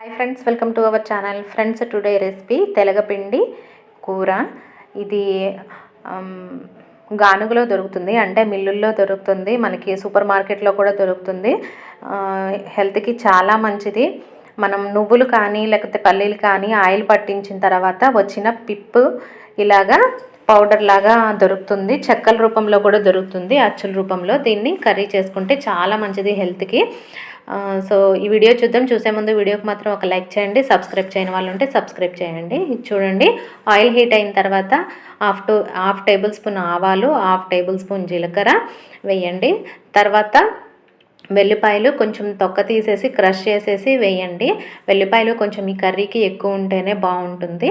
Hi friends welcome to our channel friends today recipe తెలగపిండి కూర. ఇది గానుగులో గానుగలో దొరుకుతుంది అంటే మిల్లుల్లో దొరుకుతుంది మనకి సూపర్ మార్కెట్లో కూడా దొరుకుతుంది. హెల్త్కి చాలా మంచిది. మనం నువ్వులు కానీ లేకపోతే పల్లీలు కానీ ఆయిల్ పట్టించిన తర్వాత వచ్చిన పిప్పు ఇలాగా పౌడర్ లాగా దొరుకుతుంది. చెక్కల రూపంలో కూడా దొరుకుతుంది అచ్చుల రూపంలో. దీన్ని కర్రీ చేసుకుంటే చాలా మంచిది హెల్త్కి. సో ఈ వీడియో చూద్దాం. చూసే ముందు వీడియోకి మాత్రం ఒక లైక్ చేయండి. సబ్స్క్రైబ్ చేయని వాళ్ళు ఉంటే సబ్స్క్రైబ్ చేయండి. చూడండి. ఆయిల్ హీట్ అయిన తర్వాత half to half table spoon ఆవాలు హాఫ్ టేబుల్ స్పూన్ జీలకర్ర వేయండి. తర్వాత వెల్లిపాయలు కొంచెం తొక్క తీసేసి క్రష్ చేసేసి వేయండి. వెల్లిపాయలు కొంచెం ఈ కర్రీకి ఎక్కువ ఉంటేనే బాగుంటుంది.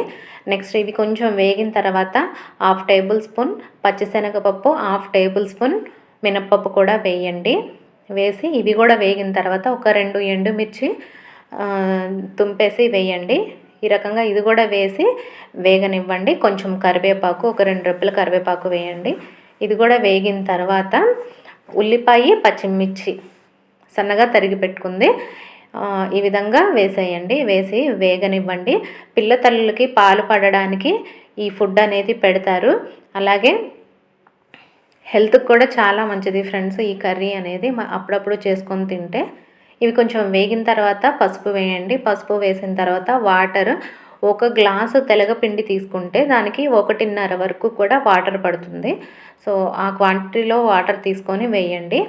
నెక్స్ట్ ఇవి కొంచెం వేగిన తర్వాత హాఫ్ టేబుల్ స్పూన్ పచ్చిశనగపప్పు హాఫ్ టేబుల్ స్పూన్ మినప్పప్పు కూడా వేయండి. వేసి ఇవి కూడా వేగిన తర్వాత ఒక రెండు ఎండుమిర్చి తుంపేసి వేయండి. ఈ రకంగా ఇది కూడా వేసి వేగనివ్వండి. కొంచెం కరివేపాకు ఒక రెండు రెప్పల కరివేపాకు వేయండి. ఇది కూడా వేగిన తర్వాత ఉల్లిపాయ పచ్చిమిర్చి సన్నగా తరిగి పెట్టుకుంది. ఈ విధంగా వేసేయండి. వేసి వేగనివ్వండి. పిల్ల తల్లులకి పాలు పడడానికి ఈ ఫుడ్ అనేది పెడతారు. అలాగే హెల్త్కి కూడా చాలా మంచిది ఫ్రెండ్స్. ఈ కర్రీ అనేది అప్పుడప్పుడు చేసుకొని తింటే ఇవి కొంచెం వేగిన తర్వాత పసుపు వేయండి. పసుపు వేసిన తర్వాత వాటర్ ఒక గ్లాసు తెలగపిండి తీసుకుంటే దానికి ఒకటిన్నర వరకు కూడా వాటర్ పడుతుంది. సో ఆ క్వాంటిటీలో వాటర్ తీసుకొని వేయండి.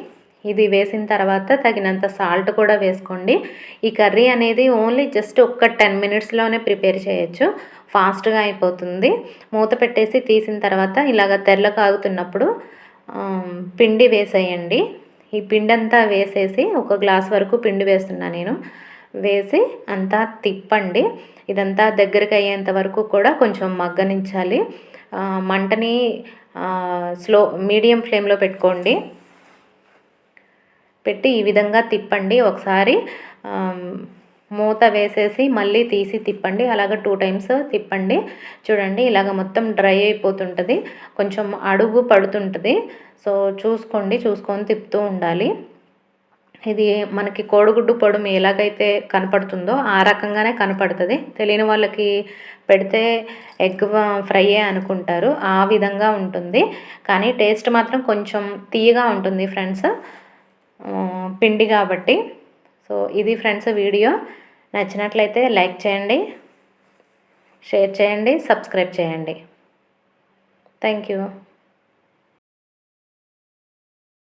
ఇది వేసిన తర్వాత తగినంత సాల్ట్ కూడా వేసుకోండి. ఈ కర్రీ అనేది ఓన్లీ జస్ట్ ఒక్క టెన్ మినిట్స్లోనే ప్రిపేర్ చేయొచ్చు. ఫాస్ట్గా అయిపోతుంది. మూత పెట్టేసి తీసిన తర్వాత ఇలాగ తెల్ల కాగుతున్నప్పుడు పిండి వేసేయండి. ఈ పిండి అంతా వేసేసి ఒక గ్లాస్ వరకు పిండి వేస్తున్నా నేను. వేసి అంతా తిప్పండి. ఇదంతా దగ్గరికి అయ్యేంత వరకు కూడా కొంచెం మగ్గనించాలి. మంటని స్లో మీడియం ఫ్లేమ్లో పెట్టుకోండి. పెట్టి ఈ విధంగా తిప్పండి. ఒకసారి మూత వేసేసి మళ్ళీ తీసి తిప్పండి. అలాగ టూ టైమ్స్ తిప్పండి. చూడండి ఇలాగ మొత్తం డ్రై అయిపోతుంటుంది. కొంచెం అడుగు పడుతుంటుంది. సో చూసుకోండి చూసుకొని తిప్పుతూ ఉండాలి. ఇది మనకి కోడిగుడ్డు పొడుము ఎలాగైతే కనపడుతుందో ఆ రకంగానే కనపడుతుంది. తెలియని వాళ్ళకి పెడితే ఎగ్ ఫ్రైయే అనుకుంటారు. ఆ విధంగా ఉంటుంది. కానీ టేస్ట్ మాత్రం కొంచెం తీయగా ఉంటుంది ఫ్రెండ్స్. పిండి కాబట్టి. సో ఇది ఫ్రెండ్స్ వీడియో. నచ్చినట్లయితే లైక్ చేయండి షేర్ చేయండి సబ్స్క్రైబ్ చేయండి. Thank you.